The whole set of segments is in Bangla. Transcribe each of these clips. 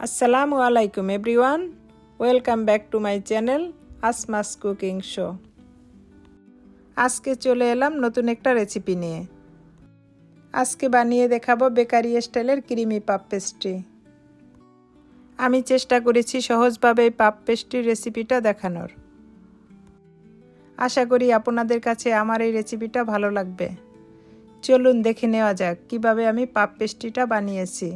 আসসালামু আলাইকুম everyone welcome back to my channel Asma's cooking show আজকে চলে এলাম নতুন একটা রেসিপি নিয়ে। আজকে বানিয়ে দেখাবো বেকারি স্টাইলের ক্রিমি পাপ পেস্ট্রি আমি চেষ্টা করেছি সহজভাবে এই পাপ পেস্ট্রির রেসিপিটা দেখানোর। আশা করি আপনাদের কাছে আমার এই রেসিপিটা ভালো লাগবে। চলুন দেখে নেওয়া যাক কীভাবে আমি পাপ পেস্ট্রিটা বানিয়েছি।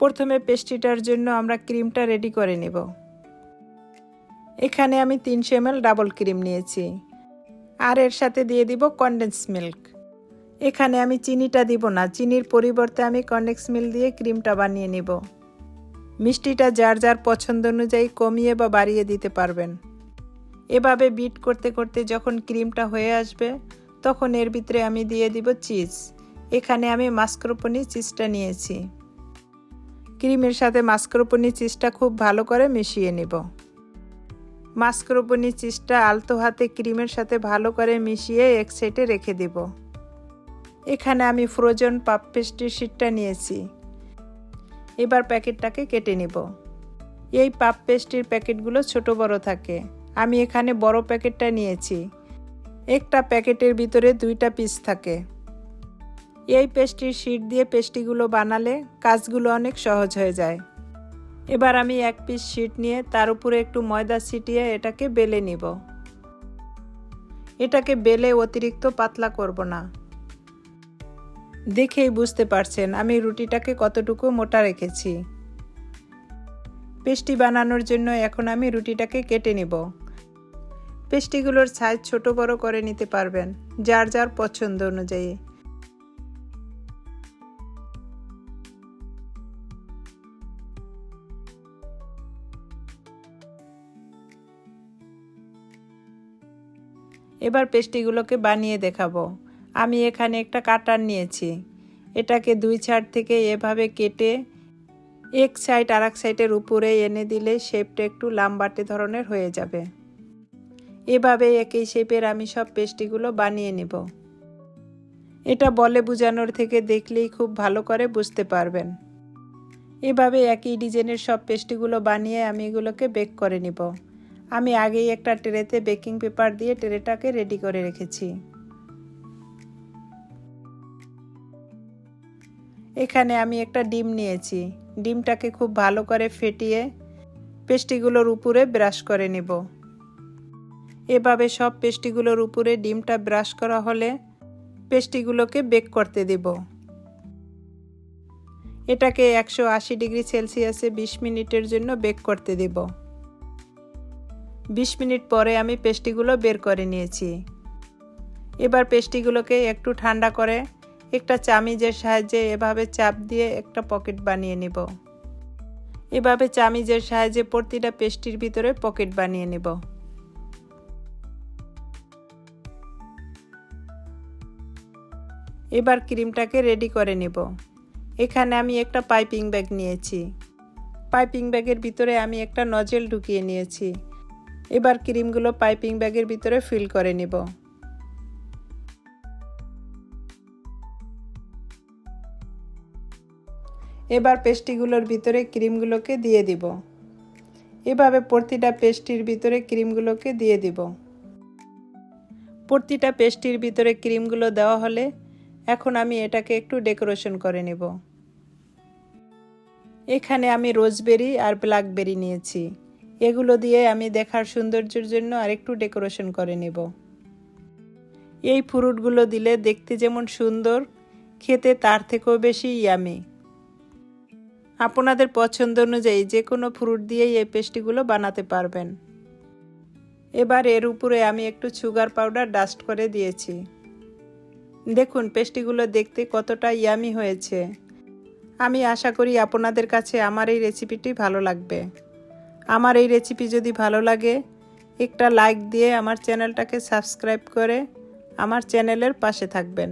প্রথমে পেস্ট্রিটার জন্য আমরা ক্রিমটা রেডি করে নেব। এখানে আমি তিনশো এম ডাবল ক্রিম নিয়েছি। আর এর সাথে দিয়ে দিব কন্ডেন্স মিল্ক এখানে আমি চিনিটা দিব না, চিনির পরিবর্তে আমি কনডেন্স মিল্ক দিয়ে ক্রিমটা বানিয়ে নিব। মিষ্টিটা যার যার পছন্দ অনুযায়ী কমিয়ে বা বাড়িয়ে দিতে পারবেন। এভাবে বিট করতে করতে যখন ক্রিমটা হয়ে আসবে, তখন এর ভিতরে আমি দিয়ে দিব চিজ এখানে আমি মাস্করোপনি চিজটা নিয়েছি। ক্রিমের সাথে মাস্করোপনি চিজটা খুব ভালো করে মিশিয়ে নেব। মাস্করোপনি চিজটা আলতো হাতে ক্রিমের সাথে ভালো করে মিশিয়ে এক সাইডে রেখে দেব। এখানে আমি ফ্রোজেন পাপ পেস্ট্রি শিটটা নিয়েছি। এবার প্যাকেটটাকে কেটে নেব। এই পাপ পেস্ট্রির প্যাকেটগুলো ছোট বড় থাকে। আমি এখানে বড় প্যাকেটটা নিয়েছি। একটা প্যাকেটের ভিতরে দুইটা পিস থাকে। এই পেস্ট্রির শিট দিয়ে পেস্ট্রিগুলো বানালে কাজগুলো অনেক সহজ হয়ে যায়। এবার আমি এক পিস শিট নিয়ে তার উপরে একটু ময়দা ছিটিয়ে এটাকে বেলে নিব। এটাকে বেলে অতিরিক্ত পাতলা করব না। দেখেই বুঝতে পারছেন আমি রুটিটাকে কতটুকু মোটা রেখেছি। পেস্টি বানানোর জন্য এখন আমি রুটিটাকে কেটে নিব। পেস্টিগুলোর সাইজ ছোট বড় করে নিতে পারবেন, যার যার পছন্দ অনুযায়ী। এবার পেস্টিগুলোকে বানিয়ে দেখাবো। আমি এখানে একটা কাটার নিয়েছি। এটাকে দুই ছাড় থেকে এভাবে কেটে এক সাইড আর এক সাইডের উপরে এনে দিলে শেপটা একটু লাম্বাটে ধরনের হয়ে যাবে। এভাবে একই শেপের আমি সব পেস্টিগুলো বানিয়ে নেব। এটা বলে বোঝানোর থেকে দেখলেই খুব ভালো করে বুঝতে পারবেন। এভাবে একই ডিজাইনের সব পেস্টিগুলো বানিয়ে আমি এগুলোকে বেক করে নিব। আমি আগেই একটা ট্রেতে বেকিং পেপার দিয়ে ট্রেটাকে রেডি করে রেখেছি। এখানে আমি একটা ডিম নিয়েছি। ডিমটাকে খুব ভালো করে ফেটিয়ে পেস্টিগুলোর উপরে ব্রাশ করে নেব। এভাবে সব পেস্টিগুলোর উপরে ডিমটা ব্রাশ করা হলে পেস্টিগুলোকে বেক করতে দেব। এটাকে একশো আশি ডিগ্রি সেলসিয়াসে বিশ মিনিটের জন্য বেক করতে দেব। বিশ মিনিট পরে আমি পেস্টিগুলো বের করে নিয়েছি। এবার পেস্টিগুলোকে একটু ঠান্ডা করে একটা চামিজের সাহায্যে এভাবে চাপ দিয়ে একটা পকেট বানিয়ে নেব। এভাবে চামিজের সাহায্যে প্রতিটা পেস্টির ভিতরে পকেট বানিয়ে নেব। এবার ক্রিমটাকে রেডি করে নেব। এখানে আমি একটা পাইপিং ব্যাগ নিয়েছি। পাইপিং ব্যাগের ভিতরে আমি একটা নজেল ঢুকিয়ে নিয়েছি। এবার ক্রিমগুলো পাইপিং ব্যাগের ভিতরে ফিল করে নেব। এবার পেস্টিগুলোর ভিতরে ক্রিমগুলোকে দিয়ে দিব। এভাবে প্রতিটা পেস্টির ভিতরে ক্রিমগুলোকে দিয়ে দিব। প্রতিটা পেস্টির ভিতরে ক্রিমগুলো দেওয়া হলে এখন আমি এটাকে একটু ডেকোরেশন করে নেব। এখানে আমি রোজবেরি আর ব্ল্যাকবেরি নিয়েছি। এগুলো দিয়ে আমি দেখার সৌন্দর্যের জন্য আরেকটু ডেকোরেশন করে নেব। এই ফ্রুটগুলো দিলে দেখতে যেমন সুন্দর, খেতে তার থেকেও বেশি ইয়ামি আপনাদের পছন্দ অনুযায়ী যে কোনো ফ্রুট দিয়েই এই পেস্টিগুলো বানাতে পারবেন। এবার এর উপরে আমি একটু সুগার পাউডার ডাস্ট করে দিয়েছি। দেখুন, পেস্টিগুলো দেখতে কতটা ইয়ামি হয়েছে। আমি আশা করি আপনাদের কাছে আমার এই রেসিপিটি ভালো লাগবে। আমার এই রেসিপি যদি ভালো লাগে, একটা লাইক দিয়ে আমার চ্যানেলটাকে সাবস্ক্রাইব করে আমার চ্যানেলের পাশে থাকবেন।